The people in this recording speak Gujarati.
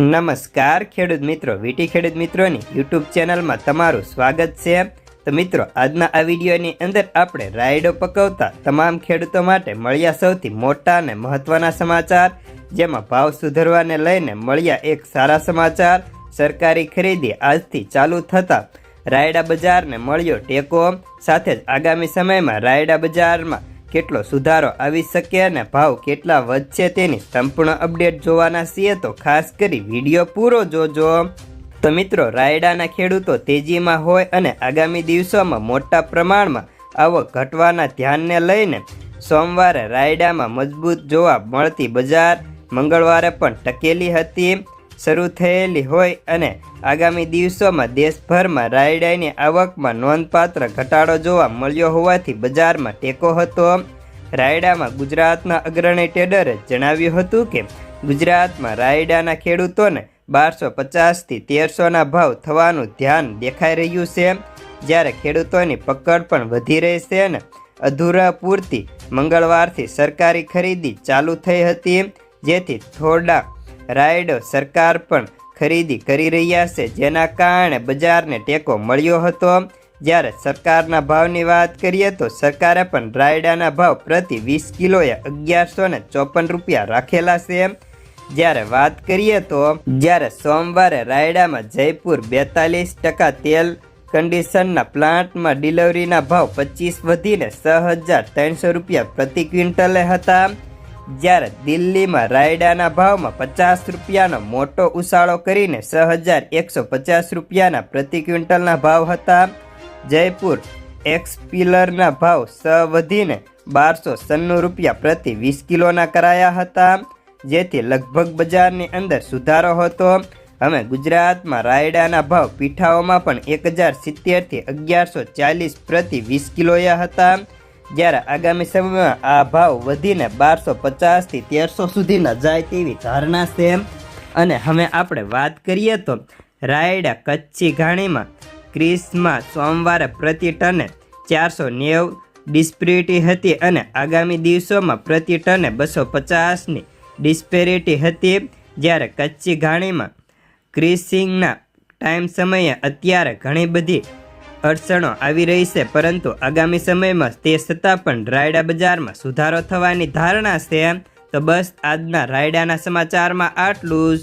નમસ્કાર, ખેડૂત મિત્રો, વીટી ખેડૂત મિત્રોની યુટ્યુબ ચેનલમાં તમારું સ્વાગત છે. તો મિત્રો, આજના આ વિડીયોની અંદર આપણે રાયડો પકવતા તમામ ખેડૂતો માટે મળ્યા સૌથી મોટા અને મહત્વના સમાચાર, જેમાં ભાવ સુધરવાને લઈને મળ્યા એક સારા સમાચાર, સરકારી ખરીદી આજથી ચાલુ થતાં રાયડા બજારને મળ્યો ટેકો, સાથે જ આગામી સમયમાં રાયડા બજારમાં કેટલો સુધારો આવી શકે અને ભાવ કેટલા વધશે તેની સંપૂર્ણ અપડેટ જોવાના છીએ તો ખાસ કરી વીડિયો પૂરો જોજો. તો મિત્રો, રાયડાના ખેડૂતો તેજીમાં હોય અને આગામી દિવસોમાં મોટા પ્રમાણમાં આવક ઘટવાના ધ્યાનને લઈને સોમવારે રાયડામાં મજબૂત જોવા મળતી બજાર, મંગળવારે પણ ટકેલી હતી. શરૂ થયેલી હોય અને આગામી દિવસોમાં દેશભરમાં રાયડાની આવકમાં નોંધપાત્ર ઘટાડો જોવા મળ્યો હોવાથી બજારમાં ટેકો હતો. રાયડામાં ગુજરાતના અગ્રણી ટ્રેડરે જણાવ્યું હતું કે, ગુજરાતમાં રાયડાના ખેડૂતોને બારસો પચાસથી તેરસોના ભાવ થવાનું ધ્યાન દેખાઈ રહ્યું છે. જ્યારે ખેડૂતોની પકડ પણ વધી રહી છે અને અધૂરા પૂરતી મંગળવારથી સરકારી ખરીદી ચાલુ થઈ હતી. જેથી થોડા રાયડો સરકાર પણ ખરીદી કરી રહ્યા છે. જેના કારણે બજારને ટેકો મળ્યો હતો. જ્યારે સરકારના ભાવની વાત કરીએ તો સરકારે પણ રાયડાના ભાવ પ્રતિ વીસ કિલોએ અગિયારસો ને ચોપન રૂપિયા રાખેલા છે. જ્યારે વાત કરીએ તો જ્યારે સોમવારે રાયડામાં જયપુર બેતાલીસ ટકા તેલ કન્ડિશનના પ્લાન્ટમાં ડિલિવરીના ભાવ પચીસ વધીને છ હજાર ત્રણસો રૂપિયા પ્રતિ ક્વિન્ટલે હતા. જ્યારે દિલ્હીમાં રાયડાના ભાવમાં પચાસ રૂપિયાનો મોટો ઉછાળો કરીને છ હજાર એકસો પચાસ રૂપિયાના પ્રતિ ક્વિન્ટલના ભાવ હતા. જયપુર એક્સપિલરના ભાવ સ વધીને બારસો સન્નું રૂપિયા પ્રતિ વીસ કિલોના કરાયા હતા. જેથી લગભગ બજારની અંદર સુધારો હતો. હવે ગુજરાતમાં રાયડાના ભાવ પીઠાઓમાં પણ એક હજાર સિત્તેરથી અગિયારસો ચાલીસ પ્રતિ વીસ કિલોયા હતા. જ્યારે આગામી સમયમાં આ ભાવ વધીને બારસો પચાસથી તેરસો સુધીના જાય તેવી ધારણા છે. અને હવે આપણે વાત કરીએ તો રાયડા કચ્છી ઘાણીમાં ક્રિસમાં સોમવારે પ્રતિ ટને ચારસો નેવ ડિસ્પેરિટી હતી અને આગામી દિવસોમાં પ્રતિ ટને બસો પચાસની ડિસ્પેરિટી હતી. જ્યારે કચ્છી ઘાણીમાં ક્રિસિંગના ટાઈમ સમયે અત્યારે ઘણી બધી અડચણો આવી રહી છે, પરંતુ આગામી સમયમાં તે છતાં પણ રાયડા બજારમાં સુધારો થવાની ધારણા છે. તો બસ આજના રાયડાના સમાચારમાં આટલું જ.